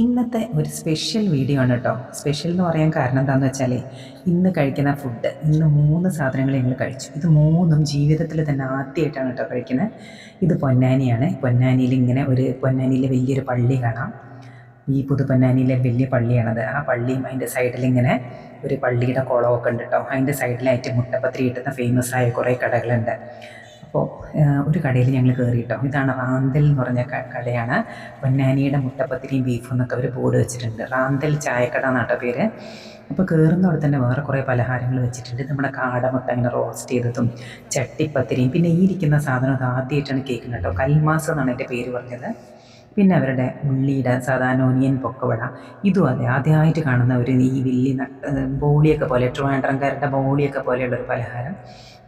ഇന്നത്തെ ഒരു special video ആണ് കേട്ടോ സ്പെഷ്യൽ എന്ന് പറയാൻ കാരണം എന്താണെന്ന് വെച്ചാൽ ഇന്ന് കഴിക്കുന്ന ഫുഡ് ഇന്ന് മൂന്ന് സാധനങ്ങൾ ഞങ്ങൾ കഴിച്ചു. ഇത് മൂന്നും ജീവിതത്തിൽ തന്നെ ആദ്യമായിട്ടാണ് കേട്ടോ കഴിക്കുന്നത് ഇത് പൊന്നാനിയാണ്. പൊന്നാനിയിൽ ഇങ്ങനെ ഒരു പൊന്നാനിയിലെ വലിയൊരു പള്ളി കാണാം. ഈ പുതു പൊന്നാനിയിലെ വലിയ പള്ളിയാണത്. ആ പള്ളിയും അതിന്റെ സൈഡിൽ ഇങ്ങനെ ഒരു പള്ളിയുടെ കുളമൊക്കെ ഉണ്ട് കേട്ടോ അതിന്റെ സൈഡിലായിട്ട് മുട്ടപ്പത്തിരി കിട്ടുന്ന ഫേമസ് ആയ കുറേ കടകളുണ്ട്. അപ്പോൾ ഒരു കടയിൽ ഞങ്ങൾ കയറി കേട്ടോ ഇതാണ് റാന്തൽ എന്ന് പറഞ്ഞ കടയാണ്. പൊന്നാനിയുടെ മുട്ടപ്പത്തിരിയും ബീഫും എന്നൊക്കെ അവർ ബോർഡ് വെച്ചിട്ടുണ്ട്. റാന്തൽ ചായക്കട എന്നാട്ടോ പേര്. അപ്പോൾ കയറുന്നവിടെ തന്നെ വേറെ കുറേ പലഹാരങ്ങൾ വെച്ചിട്ടുണ്ട്. നമ്മുടെ കാടമുട്ട ഇങ്ങനെ റോസ്റ്റ് ചെയ്തതും ചട്ടിപ്പത്തിരിയും പിന്നെ ഈ ഇരിക്കുന്ന സാധനം അത് ആദ്യമായിട്ടാണ് കേൾക്കുന്നത് കേട്ടോ. കൽമാസ് എന്നാണ് എന്റെ പേര് പറഞ്ഞത്. പിന്നെ അവരുടെ ഉള്ളിയുടെ സാധാരണ ഒനിയൻ പൊക്കവട ഇതും അതെ ആദ്യമായിട്ട് കാണുന്ന ഒരു ഈ വില്ലി ബോളിയൊക്കെ പോലെ ട്രിവാൻഡ്രംകാരുടെ ബോളിയൊക്കെ പോലെയുള്ളൊരു പലഹാരം.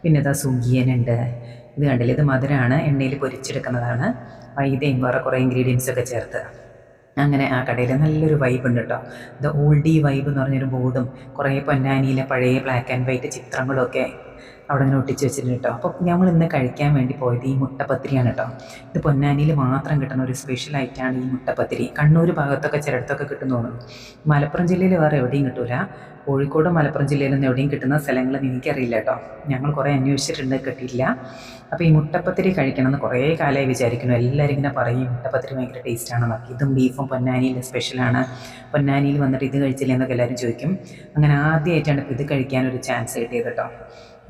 പിന്നെ ഇതാ സുഗിയനുണ്ട് ഇത് കണ്ടില്ല? ഇത് മധുരമാണ് എണ്ണയിൽ പൊരിച്ചെടുക്കുന്നതാണ്. വൈദ്യം വേറെ കുറേ ഇൻഗ്രീഡിയൻസ് ഒക്കെ ചേർത്ത്. അങ്ങനെ ആ കടയിൽ നല്ലൊരു വൈബ് ഉണ്ട് കേട്ടോ ദ ഓൾഡി വൈബ് എന്ന് പറഞ്ഞൊരു ബോർഡും കുറേ പൊന്നാനിയിലെ പഴയ ബ്ലാക്ക് ആൻഡ് വൈറ്റ് ചിത്രങ്ങളും ഒക്കെ അവിടെ ഇങ്ങനെ ഒട്ടിച്ച് വെച്ചിട്ടുണ്ട് കേട്ടോ അപ്പോൾ ഞങ്ങൾ ഇന്ന് കഴിക്കാൻ വേണ്ടി പോയത് ഈ മുട്ടപ്പത്തിരിയാണ് കേട്ടോ ഇത് പൊന്നാനിയിൽ മാത്രം കിട്ടുന്ന ഒരു സ്പെഷ്യൽ ഐറ്റമാണ് ഈ മുട്ടപ്പത്തിരി. കണ്ണൂർ ഭാഗത്തൊക്കെ ചിലയിടത്തൊക്കെ കിട്ടുന്നു തോന്നുന്നു. മലപ്പുറം ജില്ലയിൽ വേറെ എവിടെയും കിട്ടൂല. കോഴിക്കോട് മലപ്പുറം ജില്ലയിലൊന്നും എവിടെയും കിട്ടുന്ന സ്ഥലങ്ങളൊന്നും എനിക്കറിയില്ല കേട്ടോ. ഞങ്ങൾ കുറേ അന്വേഷിച്ചിട്ടുണ്ട് കിട്ടിയില്ല അപ്പോൾ ഈ മുട്ടപ്പത്തിരി കഴിക്കണം എന്ന് കുറേ കാലമായി വിചാരിക്കുന്നു. എല്ലാവരും ഇങ്ങനെ പറയും മുട്ടപ്പത്തിരി ഭയങ്കര ടേസ്റ്റാണെന്നൊക്കെ ഇതും ബീഫും പൊന്നാനിയിലെ സ്പെഷ്യലാണ് പൊന്നാനിയിൽ വന്നിട്ട് ഇത് കഴിച്ചില്ല എന്നൊക്കെ എല്ലാവരും ചോദിക്കും. അങ്ങനെ ആദ്യമായിട്ടാണ് ഇത് കഴിക്കാനൊരു ചാൻസ് കിട്ടിയത് കേട്ടോ.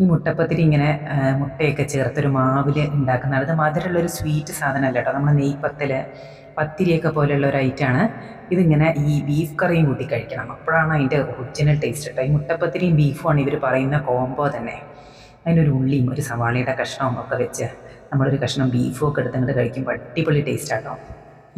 ഈ മുട്ടപ്പത്തിരി ഇങ്ങനെ മുട്ടയൊക്കെ ചേർത്തൊരു മാവിൽ ഉണ്ടാക്കുന്നതാണ് ഇത് മധുരമുള്ളൊരു സ്വീറ്റ് സാധനമല്ല കേട്ടോ. നമ്മുടെ നെയ്പ്പത്തൽ പത്തിരിയൊക്കെ പോലെയുള്ള ഒരു ഐറ്റമാണ് ഇതിങ്ങനെ ഈ ബീഫ് കറിയും കൂട്ടി കഴിക്കണം. അപ്പോഴാണ് അതിന്റെ ഒറിജിനൽ ടേസ്റ്റ് കേട്ടോ ഈ മുട്ടപ്പത്തിരിയും ബീഫുമാണ് ഇവർ പറയുന്ന കോംബോ തന്നെ. അതിനൊരു ഉള്ളിയും ഒരു സവാളയുടെ കഷ്ണവും ഒക്കെ വെച്ച് നമ്മളൊരു കഷ്ണം ബീഫും ഒക്കെ എടുത്തങ്ങോട്ട് കഴിക്കുമ്പോൾ അടിപൊളി ടേസ്റ്റ് ആട്ടോ.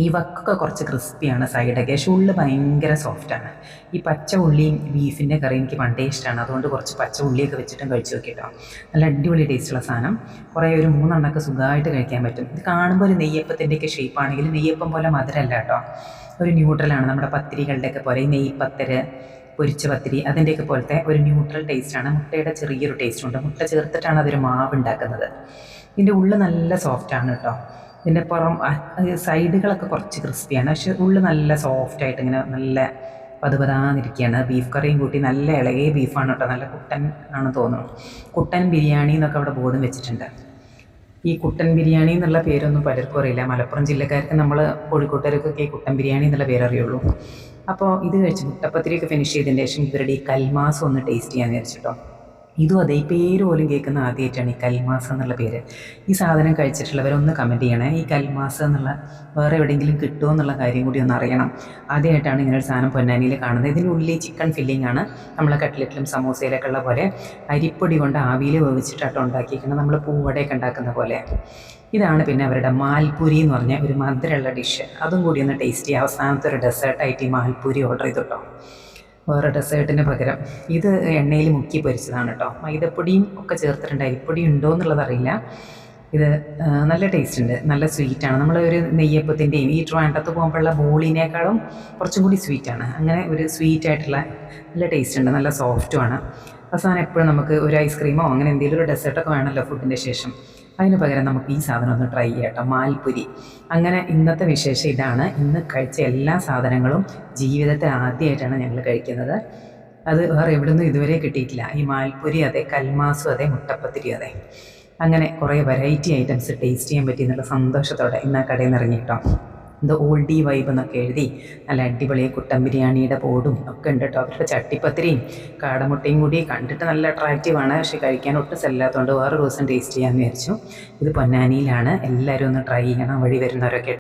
ഈ വക്കൊക്കെ കുറച്ച് ക്രിസ്പിയാണ് സൈഡൊക്കെ പക്ഷെ ഉള്ളി ഭയങ്കര സോഫ്റ്റാണ് ഈ പച്ച ഉള്ളിയും ബീഫിന്റെ കറി എനിക്ക് പണ്ടേ ഇഷ്ടമാണ് അതുകൊണ്ട് കുറച്ച് പച്ച ഉള്ളിയൊക്കെ വെച്ചിട്ടും കഴിച്ച് നോക്കിട്ടോ. നല്ല അടിപൊളി ടേസ്റ്റുള്ള സാധനം. കുറേ ഒരു മൂന്നെണ്ണമൊക്കെ സുഖമായിട്ട് കഴിക്കാൻ പറ്റും. ഇത് കാണുമ്പോൾ ഒരു നെയ്യപ്പത്തിന്റെയൊക്കെ ഷേപ്പാണെങ്കിൽ നെയ്യപ്പം പോലെ മധുരമല്ല കേട്ടോ. ഒരു ന്യൂട്രലാണ് നമ്മുടെ പത്തിരികളുടെയൊക്കെ പോലെ ഈ നെയ്പ്പത്തര് പൊരിച്ച പത്തിരി അതിന്റെയൊക്കെ പോലത്തെ ഒരു ന്യൂട്രൽ ടേസ്റ്റാണ് മുട്ടയുടെ ചെറിയൊരു ടേസ്റ്റ് ഉണ്ട്. മുട്ട ചേർത്തിട്ടാണ് അതൊരു മാവ് ഉണ്ടാക്കുന്നത്. ഇതിന്റെ ഉള്ളു നല്ല സോഫ്റ്റാണ് കേട്ടോ. ഇതിന്റെ പുറം സൈഡുകളൊക്കെ കുറച്ച് ക്രിസ്പിയാണ്. പക്ഷെ ഉള്ളിൽ നല്ല സോഫ്റ്റ് ആയിട്ട് ഇങ്ങനെ നല്ല പതുപതാന്നിരിക്കുകയാണ്. ബീഫ് കറിയും കൂട്ടി നല്ല ഇളകിയ ബീഫാണ് കേട്ടോ. നല്ല കുട്ടൻ ആണെന്ന് തോന്നുന്നു. കുട്ടൻ ബിരിയാണി എന്നൊക്കെ അവിടെ ബോർഡും വെച്ചിട്ടുണ്ട്. ഈ കുട്ടൻ ബിരിയാണി എന്നുള്ള പേരൊന്നും പലർക്കും അറിയില്ല. മലപ്പുറം ജില്ലക്കാർക്ക് നമ്മൾ കോഴിക്കോട്ടുകാർക്കൊക്കെ ഈ കുട്ടൻ ബിരിയാണി എന്നുള്ള പേരറിയുള്ളൂ അപ്പോൾ ഇത് കഴിച്ച് മുട്ടപ്പത്തിരിയൊക്കെ ഫിനിഷ് ചെയ്തതിന് ശേഷം ഇവരുടെ ഈ കൽമാസം ഒന്ന് ടേസ്റ്റ് ചെയ്യാൻ വിചാരിച്ചിട്ടോ. ഇതും അതേ പേര് പോലും കേൾക്കുന്ന ആദ്യമായിട്ടാണ് ഈ കൽമാസ എന്നുള്ള പേര്. ഈ സാധനം കഴിച്ചിട്ടുള്ളവരൊന്ന് കമന്റ് ചെയ്യണേ. ഈ കൽമാസ് എന്നുള്ള വേറെ എവിടെയെങ്കിലും കിട്ടുമോ എന്നുള്ള കാര്യം കൂടി ഒന്ന് അറിയണം. ആദ്യമായിട്ടാണ് ഇങ്ങനെ ഒരു സാധനം പൊന്നാനിയിൽ കാണുന്നത്. ഇതിനുള്ളിൽ ചിക്കൻ ഫില്ലിംഗ് ആണ്. നമ്മളെ കട്ട്ലറ്റിലും സമോസയിലൊക്കെ ഉള്ള പോലെ അരിപ്പൊടി കൊണ്ട് ആവിയിൽ വേവിച്ചിട്ടാട്ടോ ഉണ്ടാക്കിയിരിക്കുന്നത്. നമ്മൾ പൂവടയൊക്കെ ഉണ്ടാക്കുന്ന പോലെ. ഇതാണ് പിന്നെ അവരുടെ മാൽപൂരി എന്ന് പറഞ്ഞ ഒരു മധുരമുള്ള ഡിഷ് അതും കൂടി ഒന്ന് ടേസ്റ്റ് ചെയ്യുക അവസാനത്തെ ഒരു ഡെസേർട്ടായിട്ട് ഈ മാൽപൂരി ഓർഡർ ചെയ്തിട്ടോ വേറെ ഡെസേർട്ടിന് പകരം. ഇത് എണ്ണയിൽ മുക്കി പൊരിച്ചതാണ് കേട്ടോ മൈദപ്പൊടിയും ഒക്കെ ചേർത്തിട്ടുണ്ട്. അരിപ്പൊടി ഉണ്ടോ എന്നുള്ളത് അറിയില്ല. ഇത് നല്ല ടേസ്റ്റ് ഉണ്ട്. നല്ല സ്വീറ്റാണ് നമ്മൾ ഒരു നെയ്യപ്പത്തിന്റെയും ഈ ട്രാൻഡത്ത് പോകുമ്പോഴുള്ള ബോളിനേക്കാളും കുറച്ചും കൂടി സ്വീറ്റാണ് അങ്ങനെ ഒരു സ്വീറ്റായിട്ടുള്ള നല്ല ടേസ്റ്റ് ഉണ്ട്. നല്ല സോഫ്റ്റുമാണ് അവസാനം എപ്പോഴും നമുക്ക് ഒരു ഐസ്ക്രീമോ അങ്ങനെ എന്തെങ്കിലും ഒരു ഡെസേർട്ടൊക്കെ വേണമല്ലോ ഫുഡിന്റെ ശേഷം. അതിന് പകരം നമുക്ക് ഈ സാധനം ഒന്ന് ട്രൈ ചെയ്യാം കേട്ടോ മാൽപ്പുരി. അങ്ങനെ ഇന്നത്തെ വിശേഷം ഇതാണ്. ഇന്ന് കഴിച്ച എല്ലാ സാധനങ്ങളും ജീവിതത്തെ ആദ്യമായിട്ടാണ് ഞങ്ങൾ കഴിക്കുന്നത്. അത് വേറെ എവിടെ നിന്നും ഇതുവരെ കിട്ടിയിട്ടില്ല. ഈ മാൽപ്പുരി അതെ കൽമാസും അതെ മുട്ടപ്പത്തിരി അതെ. അങ്ങനെ കുറേ വെറൈറ്റി ഐറ്റംസ് ടേസ്റ്റ് ചെയ്യാൻ പറ്റി എന്നുള്ള സന്തോഷത്തോടെ ഇന്ന് ആ കടയിൽ നിന്ന് ഇറങ്ങി ഇത് ഓൾഡി വൈബ് എന്നൊക്കെ എഴുതി. നല്ല അടിപൊളി കുട്ടൻ ബിരിയാണിയുടെ ബോർഡും ഒക്കെ ഉണ്ട് കേട്ടോ അവരുടെ ചട്ടിപ്പത്തിരിയും കാടമുട്ടയും കൂടി കണ്ടിട്ട് നല്ല അട്രാക്റ്റീവ് ആണ്. പക്ഷേ കഴിക്കാൻ ഒട്ടും സെല്ലാത്തതുകൊണ്ട് വേറെ ദിവസം ടേസ്റ്റ് ചെയ്യാമെന്ന് വിചാരിച്ചു. ഇത് പൊന്നാനിയിലാണ്. എല്ലാവരും ഒന്ന് ട്രൈ ചെയ്യണം. വഴി വരുന്നവരൊക്കെ